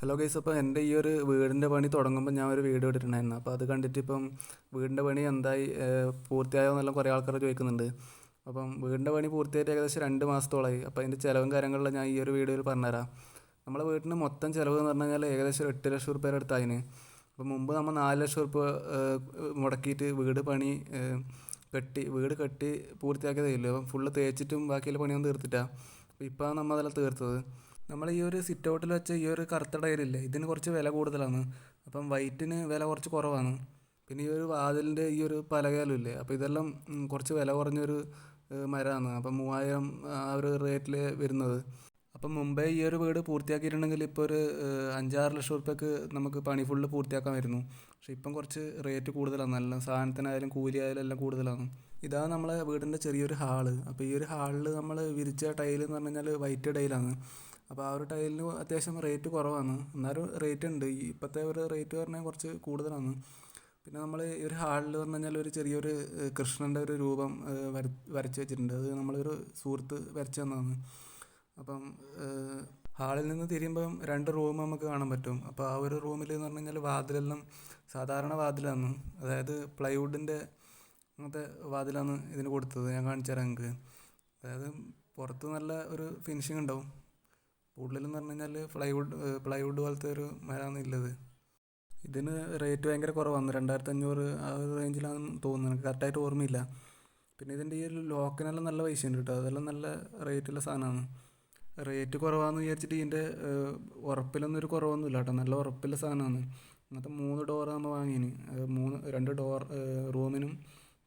Hello guys അപ്പോൾ എന്റെ ഈ ഒരു വീടിന്റെ പണി തുടങ്ങുമ്പോൾ ഞാൻ ഒരു വീഡിയോ ഇട്ടിട്ടുണ്ടായിരുന്നു. അപ്പോൾ അത് കണ്ടിട്ട് ഇപ്പം വീടിന്റെ പണി എന്തായി പൂർത്തിയായോ എന്നെല്ലാം കുറേ ആൾക്കാർ ചോദിക്കുന്നുണ്ട്. അപ്പം വീടിന്റെ പണി പൂർത്തിയായിട്ട് ഏകദേശം രണ്ട് മാസത്തോളമായി. അപ്പോൾ അതിന്റെ ചിലവും കാര്യങ്ങളിലും ഞാൻ ഈ ഒരു വീഡിയോയിൽ പറഞ്ഞുതരാം. നമ്മളെ വീട്ടിന് മൊത്തം ചിലവ് എന്ന് പറഞ്ഞു കഴിഞ്ഞാൽ ഏകദേശം ഒരു എട്ട് ലക്ഷം റുപ്യയുടെ അതിന്. അപ്പോൾ മുമ്പ് നമ്മൾ നാല് ലക്ഷം റുപ്യ മുടക്കിയിട്ട് വീട് പണി കെട്ടി വീട് കെട്ടി പൂർത്തിയാക്കിയതേ അപ്പം ഫുള്ള് തേച്ചിട്ടും ബാക്കിയുള്ള പണിയൊന്നും തീർത്തിട്ടാണ് അപ്പോൾ ഇപ്പോൾ നമ്മൾ അതെല്ലാം തീർത്തത്. നമ്മൾ ഈ ഒരു സിറ്റ് ഔട്ടിൽ വെച്ച ഈ ഒരു കറുത്ത ടയറില്ലേ ഇതിന് കുറച്ച് വില കൂടുതലാണ്. അപ്പം വൈറ്റിന് വില കുറച്ച് കുറവാണ്. പിന്നെ ഈ ഒരു വാതിലിന്റെ ഈ ഒരു പലകയിലും ഇല്ലേ അപ്പോൾ ഇതെല്ലാം കുറച്ച് വില കുറഞ്ഞൊരു മരമാണ്. അപ്പം മൂവായിരം ആ ഒരു റേറ്റിൽ വരുന്നത്. അപ്പം മുംബൈ ഈ ഒരു വീട് പൂർത്തിയാക്കിയിട്ടുണ്ടെങ്കിൽ ഇപ്പോൾ ഒരു അഞ്ചാറ് ലക്ഷം റുപ്യക്ക് നമുക്ക് പണി ഫുള്ള് പൂർത്തിയാക്കാൻ വരുന്നു. പക്ഷെ ഇപ്പം കുറച്ച് റേറ്റ് കൂടുതലാണ്. നല്ല സാധനത്തിനായാലും കൂലിയായാലും എല്ലാം കൂടുതലാണ്. ഇതാണ് നമ്മളെ വീടിന്റെ ചെറിയൊരു ഹാൾ. അപ്പോൾ ഈ ഒരു ഹാളിൽ നമ്മൾ വിരിച്ച ടൈൽ എന്ന് പറഞ്ഞു കഴിഞ്ഞാൽ വൈറ്റ് ടൈലാണ്. അപ്പോൾ ആ ഒരു ടൈലിന് അത്യാവശ്യം റേറ്റ് കുറവാണ്. എന്നാലും റേറ്റ് ഉണ്ട്. ഈ ഇപ്പോഴത്തെ ഒരു റേറ്റ് പറഞ്ഞാൽ കുറച്ച് കൂടുതലാണ്. പിന്നെ നമ്മൾ ഈ ഒരു ഹാളിൽ പറഞ്ഞു കഴിഞ്ഞാൽ ഒരു ചെറിയൊരു കൃഷ്ണന്റെ ഒരു രൂപം വര വരച്ച് വെച്ചിട്ടുണ്ട്. അത് നമ്മളൊരു സുഹൃത്ത് വരച്ച് തന്നതാണ്. അപ്പം ഹാളിൽ നിന്ന് തിരിയുമ്പം രണ്ട് റൂം നമുക്ക് കാണാൻ പറ്റും. അപ്പോൾ ആ ഒരു റൂമിൽ എന്ന് പറഞ്ഞു കഴിഞ്ഞാൽ വാതിലെല്ലാം സാധാരണ വാതിലാണ്. അതായത് പ്ലൈവുഡിന്റെ അങ്ങനത്തെ വാതിലാണ് ഇതിന് കൊടുത്തത്. ഞാൻ കാണിച്ചു തരാം നിങ്ങൾക്ക് അതായത് പുറത്ത് നല്ല ഒരു ഫിനിഷിംഗ് ഉണ്ടാവും. ഉള്ളിലെന്ന് പറഞ്ഞു കഴിഞ്ഞാൽ പ്ലൈവുഡ് പ്ലൈവുഡ് പോലത്തെ ഒരു മരമാണ് ഉള്ളത് ഇതിന് റേറ്റ് ഭയങ്കര കുറവാണ് രണ്ടായിരത്തി അഞ്ഞൂറ് ആ ഒരു റേഞ്ചിലാണെന്ന് തോന്നുന്നു. എനിക്ക് കറക്റ്റായിട്ട് ഓർമ്മയില്ല. പിന്നെ ഇതിന്റെ ഈ ഒരു ലോക്കിനെല്ലാം നല്ല പൈസ ഉണ്ട് കേട്ടോ. അതെല്ലാം നല്ല റേറ്റുള്ള സാധനമാണ്. റേറ്റ് കുറവാണെന്ന് വിചാരിച്ചിട്ട് ഇതിന്റെ ഉറപ്പിലൊന്നും ഒരു കുറവൊന്നുമില്ല കേട്ടോ. നല്ല ഉറപ്പുള്ള സാധനമാണ്. ഇന്നത്തെ മൂന്ന് ഡോർ നമ്മൾ വാങ്ങിന്. അത് മൂന്ന് രണ്ട് ഡോർ റൂമിനും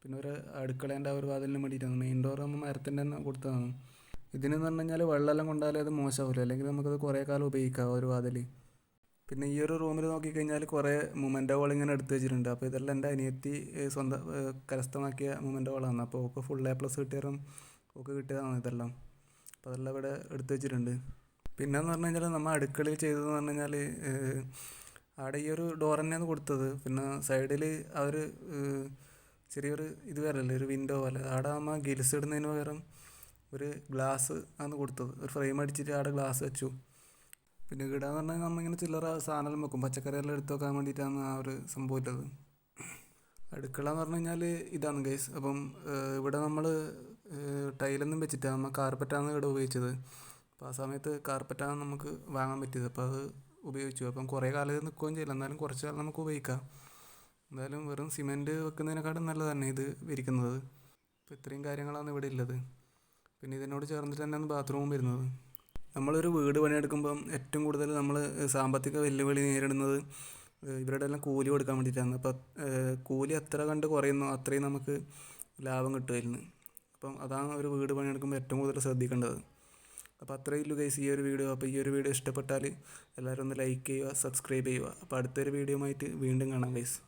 പിന്നെ ഒരു അടുക്കളേന്റെ ഒരു വാതിലിനും വേണ്ടിയിട്ടാണ്. മെയിൻ ഡോർ നമ്മൾ മരത്തിന്റെ തന്നെ കൊടുത്തതാണ്. ഇതിനെന്ന് പറഞ്ഞു കഴിഞ്ഞാൽ വെള്ളമെല്ലാം കൊണ്ടാലേ അത് മോശമാവില്ല അല്ലെങ്കിൽ നമുക്കത് കുറേ കാലം ഉപയോഗിക്കാം ഒരു വാതിൽ? പിന്നെ ഈ ഒരു റൂമിൽ നോക്കിക്കഴിഞ്ഞാൽ കുറേ മൊമെന്റോകൾ ഇങ്ങനെ എടുത്തു വെച്ചിട്ടുണ്ട്. അപ്പോൾ ഇതെല്ലാം എന്റെ അനിയത്തി സ്വന്തം കരസ്ഥമാക്കിയ കരസ്ഥമാക്കിയ മൊമെന്റോകളാണ് അപ്പോൾ ഒക്കെ ഫുൾ എ പ്ലസ് കിട്ടിയാലും ഒക്കെ കിട്ടിയതാണ് ഇതെല്ലാം. അപ്പോൾ അതെല്ലാം ഇവിടെ എടുത്തു വെച്ചിട്ടുണ്ട്. പിന്നെയെന്ന് പറഞ്ഞു കഴിഞ്ഞാൽ നമ്മൾ അടുക്കളയിൽ ചെയ്തതെന്ന് പറഞ്ഞു കഴിഞ്ഞാൽ അവിടെ ഈ ഒരു ഡോർ തന്നെയാണ് കൊടുത്തത്. പിന്നെ സൈഡിൽ അവർ ചെറിയൊരു ഇത് വരല്ലേ? ഒരു വിൻഡോ പോലെ. അവിടെ നമ്മൾ ഗിൽസ് ഇടുന്നതിന് പകരം ഒരു ഗ്ലാസ് ആണ് കൊടുത്തത്. ഒരു ഫ്രെയിം അടിച്ചിട്ട് അവിടെ ഗ്ലാസ് വെച്ചു. പിന്നെ കിടാന്ന് പറഞ്ഞാൽ നമ്മളിങ്ങനെ ചില്ലറ സാധനം വെക്കും. പച്ചക്കറിയെല്ലാം എടുത്ത് വെക്കാൻ വേണ്ടിയിട്ടാണ് ആ ഒരു സംഭവം ഇട്ടത്. അടുക്കള എന്ന് പറഞ്ഞു കഴിഞ്ഞാൽ ഇതാണ് ഗൈസ് അപ്പം ഇവിടെ നമ്മൾ ടൈലൊന്നും വെച്ചിട്ടാണ് നമ്മൾ കാർപ്പറ്റാണ് ഇവിടെ ഉപയോഗിച്ചത്. അപ്പോൾ ആ സമയത്ത് കാർപ്പറ്റാണ് നമുക്ക് വാങ്ങാൻ പറ്റിയത്. അപ്പോൾ അത് ഉപയോഗിച്ചു. അപ്പം കുറേ കാലം നിൽക്കുകയും ചെയ്യില്ല എന്നാലും കുറച്ച് കാലം നമുക്ക് ഉപയോഗിക്കാം. എന്തായാലും വെറും സിമെന്റ് വെക്കുന്നതിനെക്കാളും നല്ലതാണ് ഇത് വിരിക്കുന്നത്. അപ്പോൾ ഇത്രയും കാര്യങ്ങളാണ് ഇവിടെ ഉള്ളത്. പിന്നെ ഇതിനോട് ചേർന്നിട്ട് തന്നെയാണ് ബാത്റൂമും വരുന്നത്. നമ്മളൊരു വീട് പണിയെടുക്കുമ്പം ഏറ്റവും കൂടുതൽ നമ്മൾ സാമ്പത്തിക വെല്ലുവിളി നേരിടുന്നത് ഇവരുടെ എല്ലാം കൂലി കൊടുക്കാൻ വേണ്ടിയിട്ടാണ്. അപ്പം കൂലി എത്ര കണ്ട് കുറയുന്നു അത്രയും നമുക്ക് ലാഭം കിട്ടുമായിരുന്നു അപ്പം അതാണ് ഒരു വീട് പണിയെടുക്കുമ്പോൾ ഏറ്റവും കൂടുതൽ ശ്രദ്ധിക്കേണ്ടത്. അപ്പോൾ അത്രയും ഇല്ല ഗൈസ് ഈ ഒരു വീഡിയോ. അപ്പോൾ ഈ ഒരു വീഡിയോ ഇഷ്ടപ്പെട്ടാൽ എല്ലാവരും ഒന്ന് ലൈക്ക് ചെയ്യുക സബ്സ്ക്രൈബ് ചെയ്യുക. അപ്പോൾ അടുത്തൊരു വീഡിയോ ആയിട്ട് വീണ്ടും കാണാം ഗൈസ്